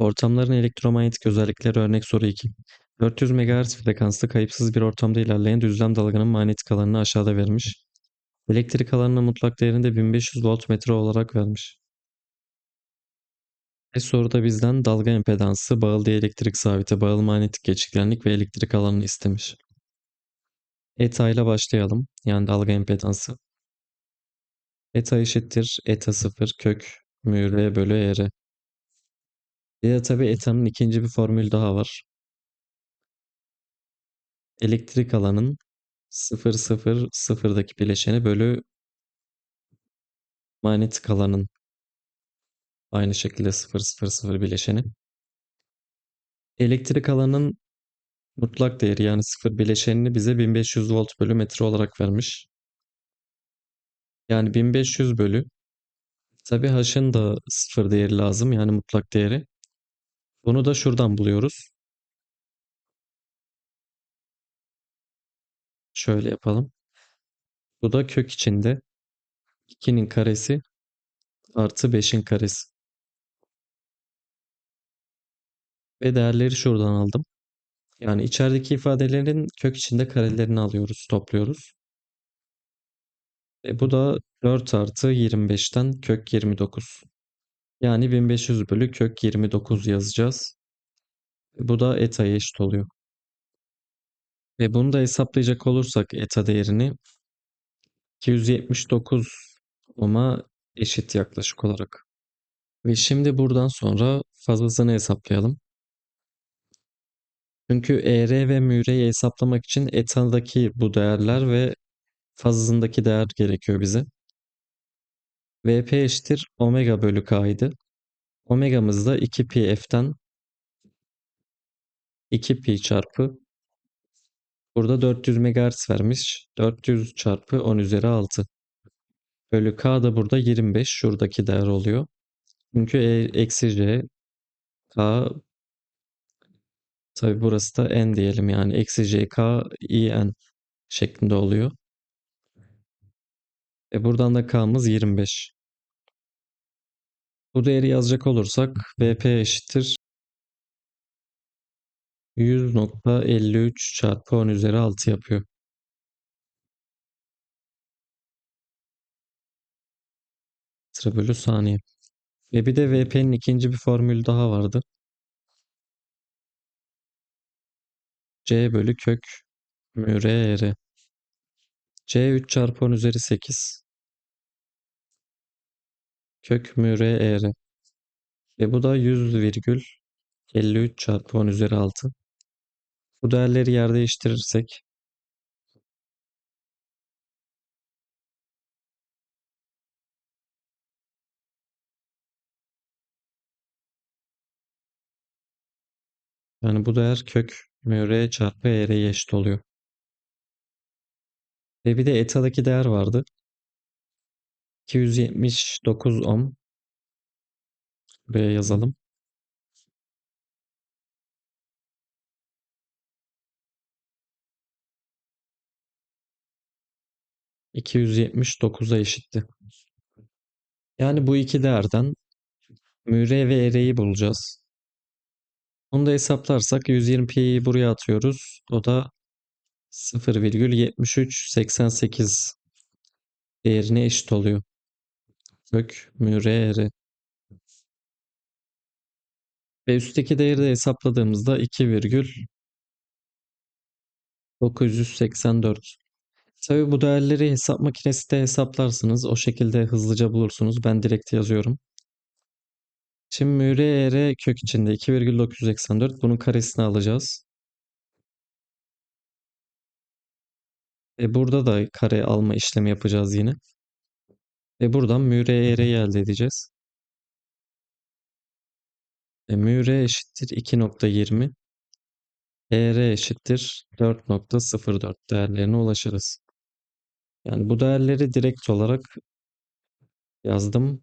Ortamların elektromanyetik özellikleri örnek soru 2. 400 MHz frekanslı kayıpsız bir ortamda ilerleyen düzlem dalganın manyetik alanını aşağıda vermiş. Elektrik alanının mutlak değerinde 1500 voltmetre olarak vermiş. Ve soruda bizden dalga impedansı, bağlı elektrik sabiti, bağlı manyetik geçikkenlik ve elektrik alanını istemiş. Eta ile başlayalım. Yani dalga impedansı. Eta eşittir eta 0 kök mü r bölü e r. Bir de tabii eta'nın ikinci bir formülü daha var. Elektrik alanın 0 0 0'daki bileşeni bölü manyetik alanın aynı şekilde 0 0 0 bileşeni. Elektrik alanın mutlak değeri yani 0 bileşenini bize 1500 volt bölü metre olarak vermiş. Yani 1500 bölü tabi H'ın da 0 değeri lazım yani mutlak değeri. Bunu da şuradan buluyoruz. Şöyle yapalım. Bu da kök içinde 2'nin karesi artı 5'in karesi. Ve değerleri şuradan aldım. Yani içerideki ifadelerin kök içinde karelerini alıyoruz, topluyoruz. E bu da 4 artı 25'ten kök 29. Yani 1500 bölü kök 29 yazacağız. Bu da eta'ya eşit oluyor. Ve bunu da hesaplayacak olursak eta değerini 279 ohm'a eşit yaklaşık olarak. Ve şimdi buradan sonra fazlasını hesaplayalım. Çünkü ER ve müreyi hesaplamak için eta'daki bu değerler ve fazlasındaki değer gerekiyor bize. VP eşittir omega bölü K'ydı. Omegamız da 2 pi f'ten 2 pi çarpı burada 400 MHz vermiş. 400 çarpı 10 üzeri 6 bölü K da burada 25 şuradaki değer oluyor. Çünkü e, eksi J K tabi burası da N diyelim yani eksi J K I N şeklinde oluyor. E buradan da K'mız 25. Bu değeri yazacak olursak VP eşittir 100.53 çarpı 10 üzeri 6 yapıyor. Metre bölü saniye. Ve bir de VP'nin ikinci bir formülü daha vardı. C bölü kök mü R. C 3 çarpı 10 üzeri 8. Kök mü R E R. Ve bu da 100,53 çarpı 10 üzeri 6. Bu değerleri yer değiştirirsek yani bu değer kök mü R çarpı E R'ye eşit oluyor. Ve bir de eta'daki değer vardı. 279 ohm. Buraya yazalım. ...279'a eşitti. Yani bu iki değerden müre ve ereği bulacağız. Onu da hesaplarsak 120 pi'yi buraya atıyoruz. O da 0,7388 değerine eşit oluyor. Kök müre ere. Ve üstteki değeri de hesapladığımızda 2,984. Tabi bu değerleri hesap makinesi de hesaplarsınız. O şekilde hızlıca bulursunuz. Ben direkt yazıyorum. Şimdi müre kök içinde 2,984. Bunun karesini alacağız. Ve burada da kare alma işlemi yapacağız yine. Ve buradan müre ereyi elde edeceğiz. E, müre eşittir 2.20. ER eşittir 4.04 değerlerine ulaşırız. Yani bu değerleri direkt olarak yazdım.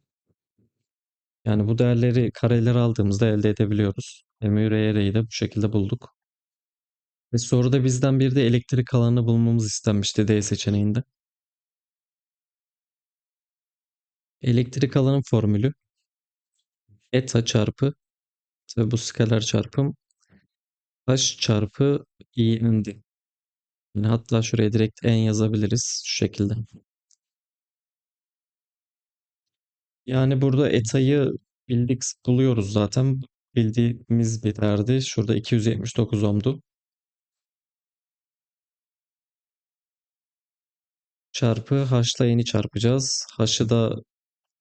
Yani bu değerleri kareler aldığımızda elde edebiliyoruz. E, müre ereği de bu şekilde bulduk. Ve soruda bizden bir de elektrik alanını bulmamız istenmişti D seçeneğinde. Elektrik alanın formülü eta çarpı Tabii bu skaler çarpım h çarpı i'ndi. Yani hatta şuraya direkt n yazabiliriz şu şekilde. Yani burada eta'yı bildik buluyoruz zaten. Bildiğimiz bir değerdi. Şurada 279 ohm'du. Çarpı h'la n'i çarpacağız. H'ı da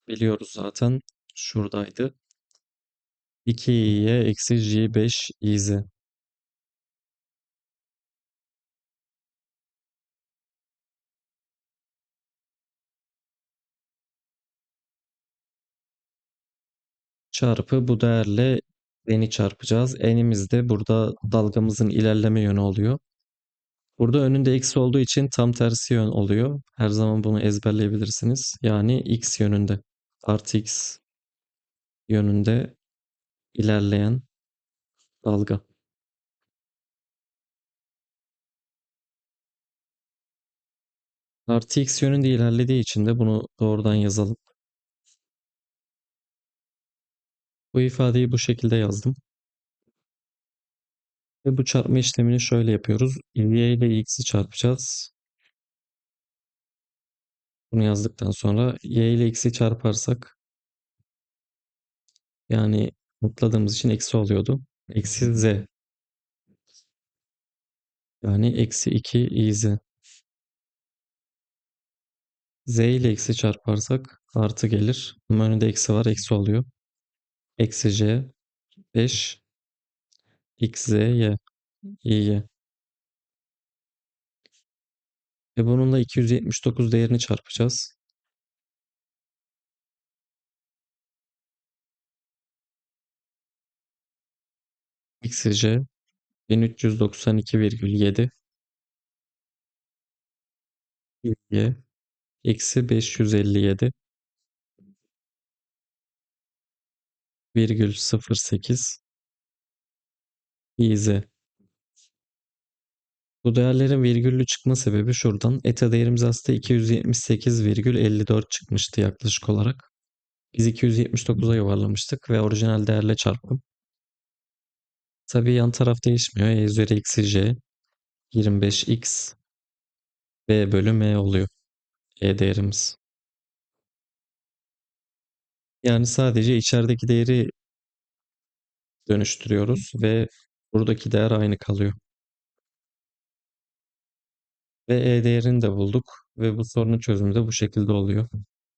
biliyoruz zaten. Şuradaydı. 2i'ye eksi j5 iz. Çarpı bu değerle n'i çarpacağız. N'imiz de burada dalgamızın ilerleme yönü oluyor. Burada önünde eksi olduğu için tam tersi yön oluyor. Her zaman bunu ezberleyebilirsiniz. Yani x yönünde. Artı x yönünde ilerleyen dalga. Artı x yönünde ilerlediği için de bunu doğrudan yazalım. Bu ifadeyi bu şekilde yazdım. Ve bu çarpma işlemini şöyle yapıyoruz. y ile x'i çarpacağız. Bunu yazdıktan sonra y ile x'i çarparsak yani mutladığımız için eksi oluyordu. Eksi z. Yani eksi 2 iz. z ile x'i çarparsak artı gelir. Ama önünde eksi var. Eksi oluyor. Eksi j 5 x z y. Ve bununla 279 değerini çarpacağız. J 1392,7 y. Eksi 557 virgül 08 iz. Bu değerlerin virgüllü çıkma sebebi şuradan. Eta değerimiz aslında 278,54 çıkmıştı yaklaşık olarak. Biz 279'a yuvarlamıştık ve orijinal değerle çarptım. Tabii yan taraf değişmiyor. E üzeri eksi j 25x b bölü m oluyor. E değerimiz. Yani sadece içerideki değeri dönüştürüyoruz ve buradaki değer aynı kalıyor. Ve E değerini de bulduk ve bu sorunun çözümü de bu şekilde oluyor.